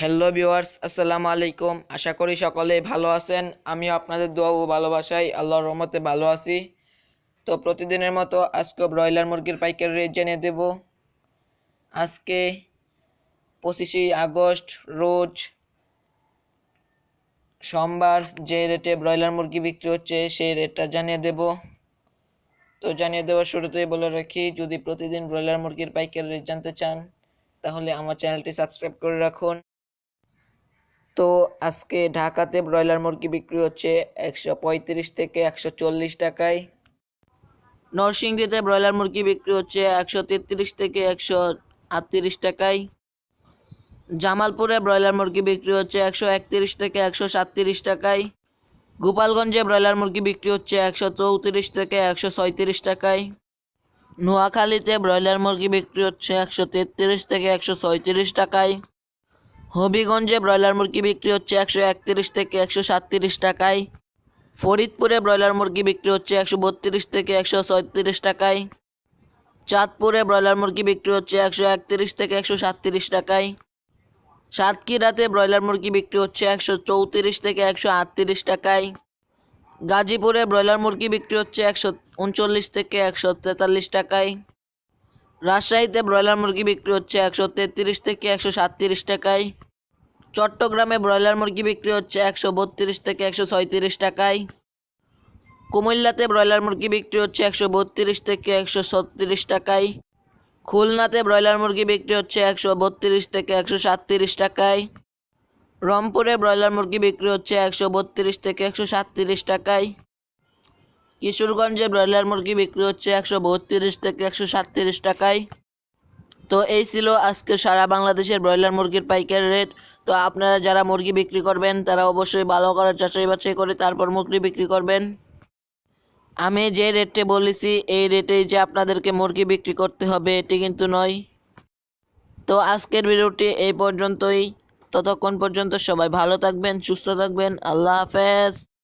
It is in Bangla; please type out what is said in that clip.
হ্যালো ভিউয়ার্স, আসসালামু আলাইকুম। আশা করি সকলে ভালো আছেন। আমিও আপনাদের দোয়া ও ভালোবাসাই আল্লাহর রহমতে ভালো আছি। তো প্রতিদিনের মতো আজকে ব্রয়লার মুরগির পাইকারি রেট জানিয়ে দেব। আজকে পঁচিশে আগস্ট, রোজ সোমবার যে রেটে ব্রয়লার মুরগি বিক্রি হচ্ছে, সেই রেটটা জানিয়ে দেব। তো জানিয়ে দেওয়ার শুরুতেই বলে রাখি, যদি প্রতিদিন ব্রয়লার মুরগির পাইকারি রেট জানতে চান, তাহলে আমার চ্যানেলটি সাবস্ক্রাইব করে রাখুন। তো আজকে ঢাকাতে ব্রয়লার মুরগি বিক্রি হচ্ছে একশো পঁয়ত্রিশ থেকে একশো চল্লিশ টাকায়। নরসিংদীতে ব্রয়লার মুরগি বিক্রি হচ্ছে একশো তেত্রিশ থেকে একশো আটত্রিশ টাকায়। জামালপুরে ব্রয়লার মুরগি বিক্রি হচ্ছে একশো একত্রিশ থেকে একশো সাতত্রিশ টাকায়। গোপালগঞ্জে ব্রয়লার মুরগি বিক্রি হচ্ছে একশো চৌত্রিশ থেকে একশো ছয়ত্রিশ টাকায়। নোয়াখালীতে ব্রয়লার মুরগি বিক্রি হচ্ছে একশো তেত্রিশ থেকে একশো ছয়ত্রিশ টাকায়। হবিগঞ্জে ব্রয়লার মুরগি বিক্রি হচ্ছে একশো একত্রিশ থেকে একশো সাতত্রিশ টাকায়। ফরিদপুরে ব্রয়লার মুরগি বিক্রি হচ্ছে একশো বত্রিশ থেকে একশো ছয়ত্রিশ টাকায়। চাঁদপুরে ব্রয়লার মুরগি বিক্রি হচ্ছে একশো একত্রিশ থেকে একশো সাতত্রিশ টাকায়। সাতক্ষীরাতে ব্রয়লার মুরগি বিক্রি হচ্ছে একশো চৌত্রিশ থেকে একশো আটত্রিশ টাকায়। গাজীপুরে ব্রয়লার মুরগি বিক্রি হচ্ছে একশো উনচল্লিশ থেকে একশো তেতাল্লিশ টাকায়। রাজশাহীতে ব্রয়লার মুরগি বিক্রি হচ্ছে একশো তেত্রিশ থেকে একশো সাতত্রিশ টাকায়। চট্টগ্রামে ব্রয়লার মুরগি বিক্রি হচ্ছে একশো বত্রিশ থেকে একশো ছয়ত্রিশ টাকায়। কুমিল্লাতে ব্রয়লার মুরগি বিক্রি হচ্ছে একশো বত্রিশ থেকে একশো ছত্রিশ টাকায়। খুলনাতে ব্রয়লার মুরগি বিক্রি হচ্ছে একশো বত্রিশ থেকে একশো সাতত্রিশ টাকায়। রংপুরে ব্রয়লার মুরগি বিক্রি হচ্ছে একশো বত্রিশ থেকে একশো সাতত্রিশ টাকায়। কিশোরগঞ্জে ব্রয়লার মুরগি বিক্রি হচ্ছে একশো বত্রিশ থেকে একশো সাতত্রিশ টাকায়। তো এই ছিল আজকে সারা বাংলাদেশের ব্রয়লার মুরগির পাইকারি রেট। তো আপনারা যারা মুরগি বিক্রি করবেন, তারা অবশ্যই ভালো করে যাচাই বাছাই করে তারপর মুরগি বিক্রি করবেন। আমি যে রেটে বলেছি, এই রেটেই যে আপনাদেরকে মুরগি বিক্রি করতে হবে, এটি কিন্তু নয়। তো আজকের ভিডিওটি এই পর্যন্তই। ততক্ষণ পর্যন্ত সবাই ভালো থাকবেন, সুস্থ থাকবেন। আল্লাহ হাফেজ।